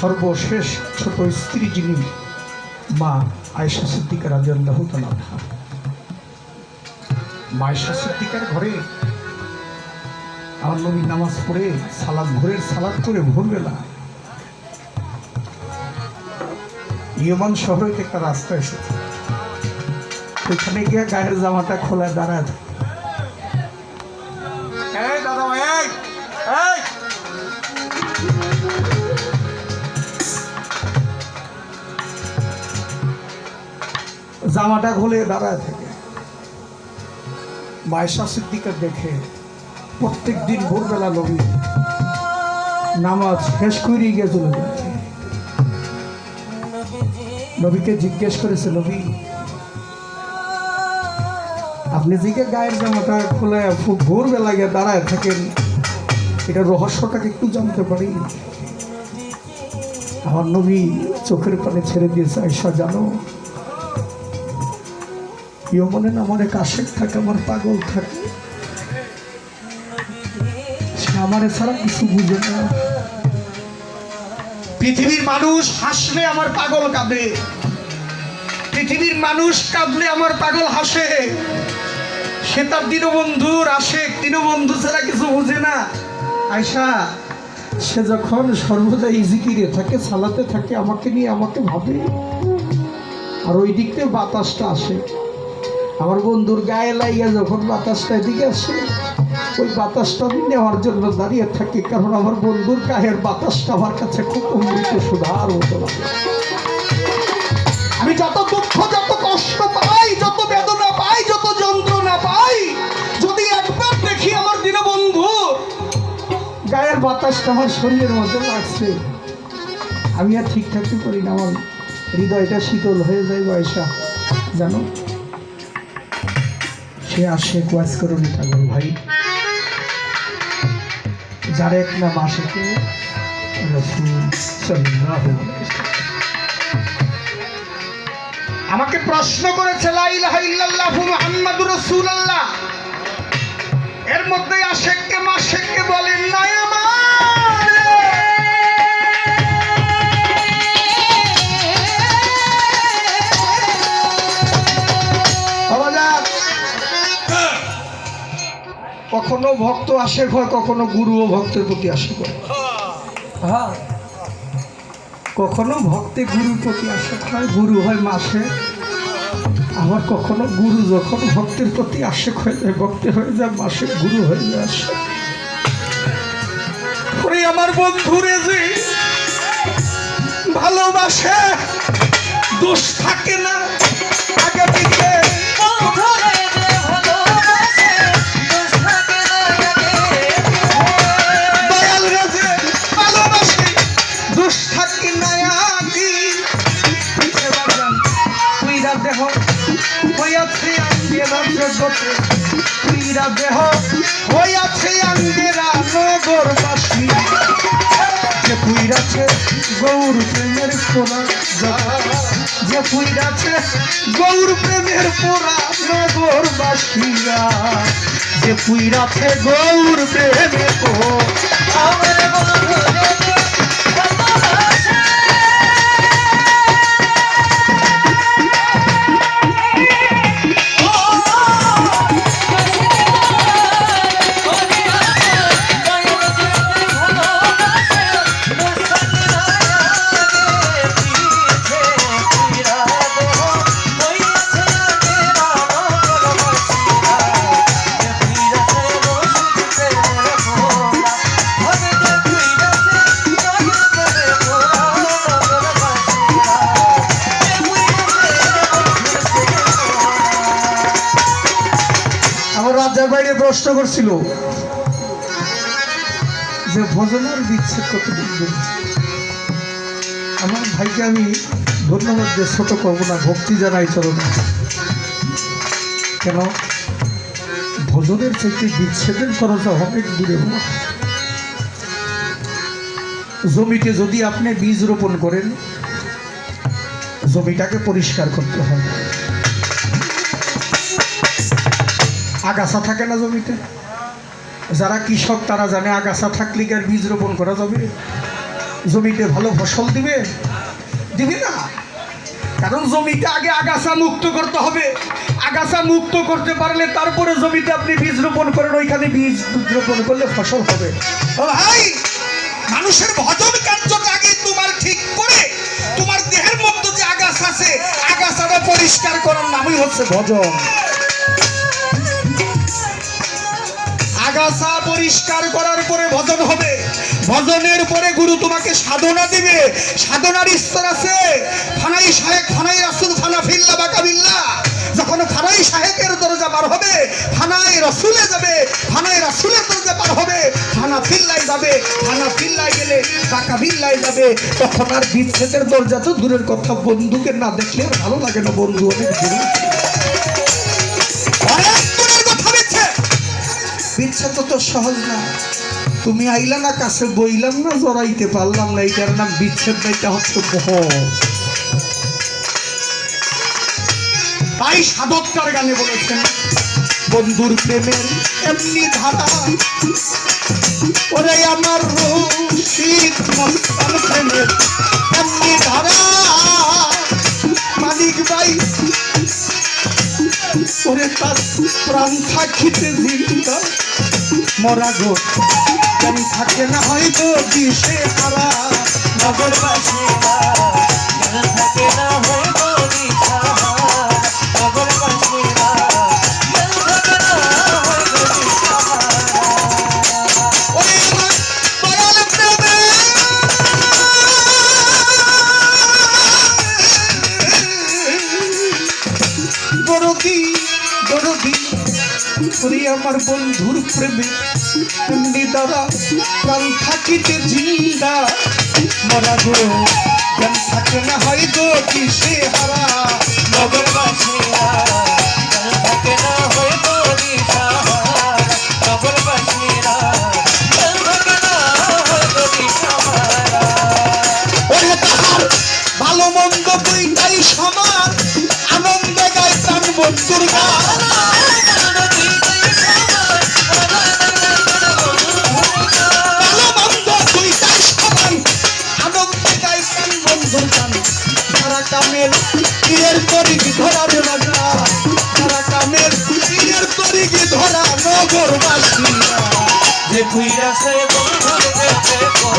সর্বশেষ ছোট স্ত্রী যিনি মা আয়েশা সিদ্দিকা রাজি আল্লাহ মা আয়েশা সিদ্দিকার ঘরে আমার নবী নামাজ পড়ে সালাদ ভোরের সালাদ করে ভোরবেলা ইয়মান শহর একটা রাস্তা এসেছে। ওইখানে গিয়ে গায়ের জামাটা খোলা দাঁড়ায় জামাটা খুলে দাঁড়ায় থাকে। মায়েশা সিদ্দিকার দেখে প্রত্যেক দিন ভোরবেলা নবী নামাজ শেষ করে গিয়ে চলে যাচ্ছে নবীকে জিজ্ঞেস করেছে নবী আপনি যে গায়ের জামাটা খুলে খুব ভোরবেলা গিয়ে দাঁড়ায় থাকেন, এটা রহস্যটাকে একটু জানতে পারি? আমার নবী চোখের পানে ছেড়ে দিয়েছে আয়সা জানো কেউ মনে না, আমার এক আশেক থাকে, আমার পাগল থাকে। সে আমার ছাড়া কিছু বুঝে না। পৃথিবীর মানুষ হাসলে আমার পাগল কাঁদে। পৃথিবীর মানুষ কাঁদলে আমার পাগল হাসে। সে তার দীনবন্ধুর আশেক, দীনবন্ধু ছাড়া কিছু বুঝে না। আয়সা সে যখন সর্বদা ইজিকিরে থাকে, সালাতে থাকে, আমাকে নিয়ে আমাকে ভাবে। আর ওই দিক থেকে বাতাসটা আসে। আমার বন্ধুর গায়ে লাইয়া যখন বাতাসটা এদিকে আসে, ওই বাতাসটা নেওয়ার জন্য দাঁড়িয়ে থাকি, কারণ আমার বন্ধুর গায়ের বাতাসটা আমার কাছে খুব অমৃত সুধার লাগে আমি যত দুঃখ, যত কষ্ট পাই, যত বেদনা পাই, যত যন্ত্রণা পাই, যদি একবার দেখি আমার দীনবন্ধু গায়ের বাতাসটা আমার শরীরের মধ্যে লাগছে। আমি আর ঠিক থাকতে পারি না, আমার হৃদয়টা শীতল হয়ে যায় বয়সা, জানো? সে আসে কোয়াজ করুন পাগল ভাই। যার এক নাম আসে কে? আমাকে প্রশ্ন করেছে মুহাম্মাদুর রাসূলুল্লাহ। এর মধ্যে আশেককে মাশেককে বলেন নাই? কখনো ভক্ত আশেক হয় কখনো গুরুও ভক্তের প্রতি আশেক হয় হ্যাঁ। কখনো ভক্তে গুরুর প্রতি আশেক হয় গুরু হয় মাসে। আবার কখনো গুরু যখন ভক্তের প্রতি আশেক হয়ে যায় ভক্তি হয়ে যায়, মাসে গুরু হয়ে যায় আসে। আমার বন্ধুরে যে ভালোবাসে, দোষ থাকে না। জগতে তুইরা দেহ হইয়াছে আঙ্গেরা নগরবাসী যে পুইরাছে গৌর প্রেমের পোড়া যে পুইরাছে গৌর প্রেমের পোড়া নগরবাসীরা যে পুইরাছে গৌর প্রেমের পোড়া প্রশ্ন করছিল। যে ভজনের বিচ্ছেদ কত আমার ভাইকে আমি ধন্যবাদ দিয়ে ছোট করব না, ভক্তি জানাই চলো না। কেন? ভজনের চাইতে বিচ্ছেদের খরচা অনেক দূরে জমিতে যদি আপনি বীজ রোপণ করেন, জমিটাকে পরিষ্কার করতে হয়। আগাছা থাকে না জমিতে? যারা কৃষক, তারা জানে আগাছা থাকলে কি আর বীজ রোপণ করা যাবে? জমিতে ভালো ফসল দিবে? দিবে না। কারণ জমিতে আগে আগাছা মুক্ত করতে হবে। আগাছা মুক্ত করতে পারলে তারপরে জমিতে আপনি বীজ রোপণ করেন, ওইখানে বীজ রোপণ করলে ফসল হবে। ভাই, মানুষের ভজন কার্যটা আগে তোমার ঠিক করে, তোমার দেহের মধ্যে যে আগাছা আছে, আগাছাটা পরিষ্কার করার নামই হচ্ছে ভজন। আগাছা পরিষ্কার করার পরে ভজন হবে। ভজনের পরে গুরু তোমাকে সাধনা দিবে। সাধনার স্তর আছে। ফানাই সাহেব ফানাই রাসুল ফানা ফিল্লা, বাকা বিল্লা। যখন ফানাই সাহেবের দরজা পার হবে ফানাই রসুলে যাবে। ফানাই রাসুলের দরজা পার হবে। ফানা ফিল্লাই যাবে। ফানা ফিল্লাই গেলে বাকা বিল্লাই যাবে। তখন আর বিচ্ছেদের দরজা তো দূরের কথা। বন্ধুকে না দেখলে ভালো লাগে না বন্ধু, অনেক বিচ্ছেদ তো তো সহজ না। তুমি আইলা না, কাছে বইলাম না, জড়াইতে পারলাম না, এইটার নাম বিচ্ছেদ না, এটা হচ্ছে তাই সাধককার গানে বলেছেন, বন্ধুর প্রেমের এমনি ধারা, ওরে আমার রশিদ মস্তান প্রেমের এমনি ধারা। মালিক ভাই, ওরে তার প্রাণ থাকিতে জিন্দা মরা গো। থাকে না হয়তো দিশে হারা নগরবাসীরা। আমার বন্ধুর প্রেমে তুমি দ্বারা প্রাণ থাকিতে জিন্দা। মরা গো জ্ঞান থাকে না হয় গো কিসে হারা। নগরবাসীরা যে কুইরা সে বন্ধু দেখো